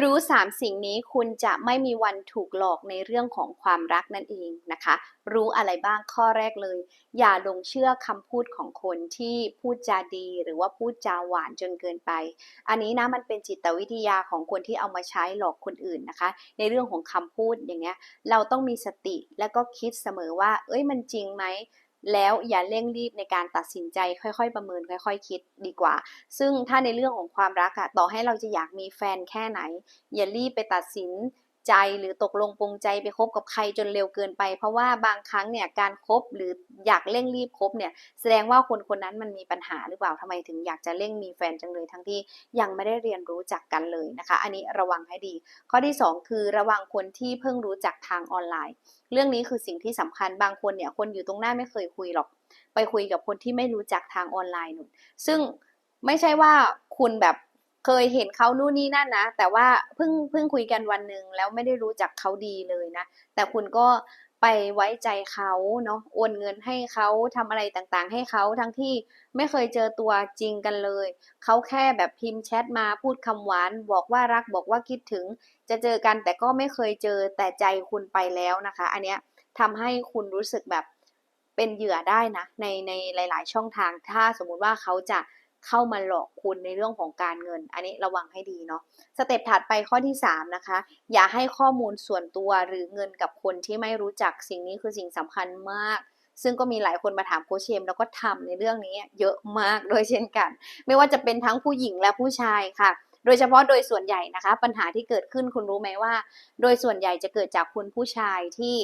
รู้สามสิ่งนี้คุณจะไม่มีวันถูกหลอกในเรื่องของความรักนั่นเองนะคะ รู้อะไรบ้างข้อแรกเลย อย่าลงเชื่อคำพูดของคนที่พูดจาดี หรือว่าพูดจาหวานจนเกินไป อันนี้นะมันเป็นจิตวิทยาของคนที่เอามาใช้หลอกคนอื่นนะคะ ในเรื่องของคำพูดอย่างเงี้ยเราต้องมีสติแล้วก็คิดเสมอว่า เอ้ยมันจริงไหม แล้วอย่าเร่งรีบในการตัดสินใจค่อย ๆ ประเมินค่อยๆคิดดีกว่า ซึ่งถ้าในเรื่องของความรักอะต่อให้เราจะอยากมีแฟนแค่ไหน อย่ารีบไปตัดสิน ใจหรือตกลงปรงใจไปคบกับใครจนเร็วเกินไป เพราะว่าบางครั้งเนี่ยการคบหรืออยากเร่งรีบคบเนี่ยแสดงว่าคนคนนั้นมันมีปัญหาหรือเปล่าทำไมถึงอยากจะเร่งมีแฟนจังเลยทั้งที่ยังไม่ได้เรียนรู้จักกันเลยนะคะ อันนี้ระวังให้ดี ข้อที่ 2 คือระวังคนที่เพิ่งรู้จักทางออนไลน์ เรื่องนี้คือสิ่งที่สำคัญบางคนเนี่ยคนอยู่ตรงหน้าไม่เคยคุยหรอก ไปคุยกับคนที่ไม่รู้จักทางออนไลน์นุ่นซึ่งไม่ใช่ว่าคุณแบบ เคยเห็นเขานู่นนี่นั่นนะ แต่ว่าเพิ่งเพิ่งคุยกันวันหนึ่งแล้วไม่ได้รู้จักเขาดีเลยนะ แต่คุณก็ไปไว้ใจเขาเนาะ โอนเงินให้เขาทำอะไรต่างๆ ให้เขาทั้งที่ไม่เคยเจอตัวจริงกันเลย เขาแค่แบบพิมพ์แชทมาพูดคำหวาน บอกว่ารักบอกว่าคิดถึง จะเจอกันแต่ก็ไม่เคยเจอแต่ใจคุณไปแล้วนะคะ อันเนี้ยทำให้คุณรู้สึกแบบเป็นเหยื่อได้นะในในหลาย ๆ ช่องทาง ถ้าสมมุติว่าเขาจะ เข้ามาหลอกคุณในเรื่องของการเงิน อันนี้ระวังให้ดีเนาะสเต็ปถัดไปข้อที่ 3 นะคะ อย่าให้ข้อมูลส่วนตัวหรือเงินกับคนที่ไม่รู้จักสิ่งนี้คือสิ่งสำคัญมาก ซึ่งก็มีหลายคนมาถามโคชเชม แล้วก็ทำในเรื่องนี้เยอะมากโดยเช่นกัน ไม่ว่าจะเป็นทั้งผู้หญิงและผู้ชายค่ะโดยเฉพาะโดยส่วนใหญ่นะคะ ปัญหาที่เกิดขึ้นคุณรู้ไหมว่า โดยส่วนใหญ่จะเกิดจากคุณผู้ชายที่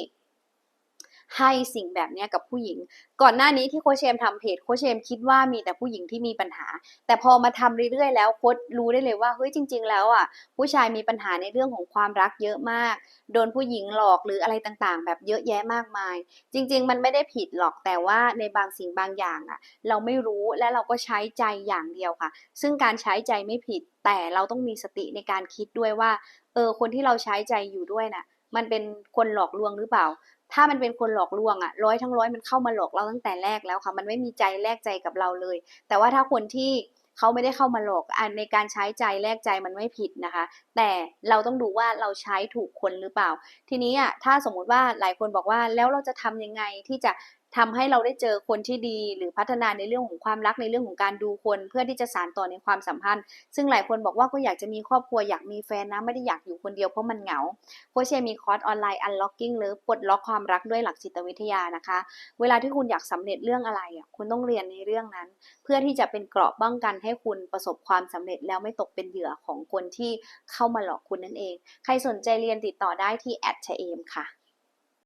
ให้สิ่งแบบนี้กับผู้หญิง ก่อนหน้านี้ที่โคชเชมทำเพจโคชเชมคิดว่ามีแต่ผู้หญิงที่มีปัญหา แต่พอมาทำเรื่อยๆแล้วโค้ชรู้ได้เลยว่าเฮ้ยจริง ๆ แล้วอะผู้ชายมีปัญหาในเรื่องของความรักเยอะมาก โดนผู้หญิงหลอกหรืออะไรต่างๆ แบบเยอะแยะมากมาย จริง ๆ มันไม่ได้ผิดหรอกแต่ว่าในบางสิ่งบางอย่างอะ เราไม่รู้และเราก็ใช้ใจอย่างเดียวค่ะ ซึ่งการใช้ใจไม่ผิด แต่เราต้องมีสติในการคิดด้วยว่าเออคนที่เราใช้ใจอยู่ด้วยน่ะ มันเป็นคนหลอกลวงหรือเปล่า ถ้ามันเป็นคนหลอกลวงอะร้อยทั้งร้อยมันเข้ามาหลอกเราตั้งแต่แรกแล้วค่ะ มันไม่มีใจแลกใจกับเราเลย แต่ว่าถ้าคนที่เขาไม่ได้เข้ามาหลอกอันในการใช้ใจแลกใจมันไม่ผิดนะคะ แต่เราต้องดูว่าเราใช้ถูกคนหรือเปล่า ทีนี้อะถ้าสมมุติว่าหลายคนบอกว่าแล้วเราจะทำยังไงที่จะ ทำให้เราได้เจอคนที่ดี หรือพัฒนาในเรื่องของความรักในเรื่องของการดูคนเพื่อที่จะสานต่อในความสัมพันธ์ ซึ่งหลายคนบอกว่าก็อยากจะมีครอบครัวอยากมีแฟนนะไม่ได้อยากอยู่คนเดียวเพราะมันเหงาโคเชมีคอร์สออนไลน์ unlocking หรือปลดล็อกความรักด้วยหลักจิตวิทยานะคะ เวลาที่คุณอยากสำเร็จเรื่องอะไรอะคุณต้องเรียนในเรื่องนั้น เพื่อที่จะเป็นเกราะป้องกันให้คุณประสบความสำเร็จแล้วไม่ตกเป็นเหยื่อของคนที่เข้ามาหลอกคุณนั่นเอง ใครสนใจเรียนติดต่อได้ที่แอดชเอมค่ะ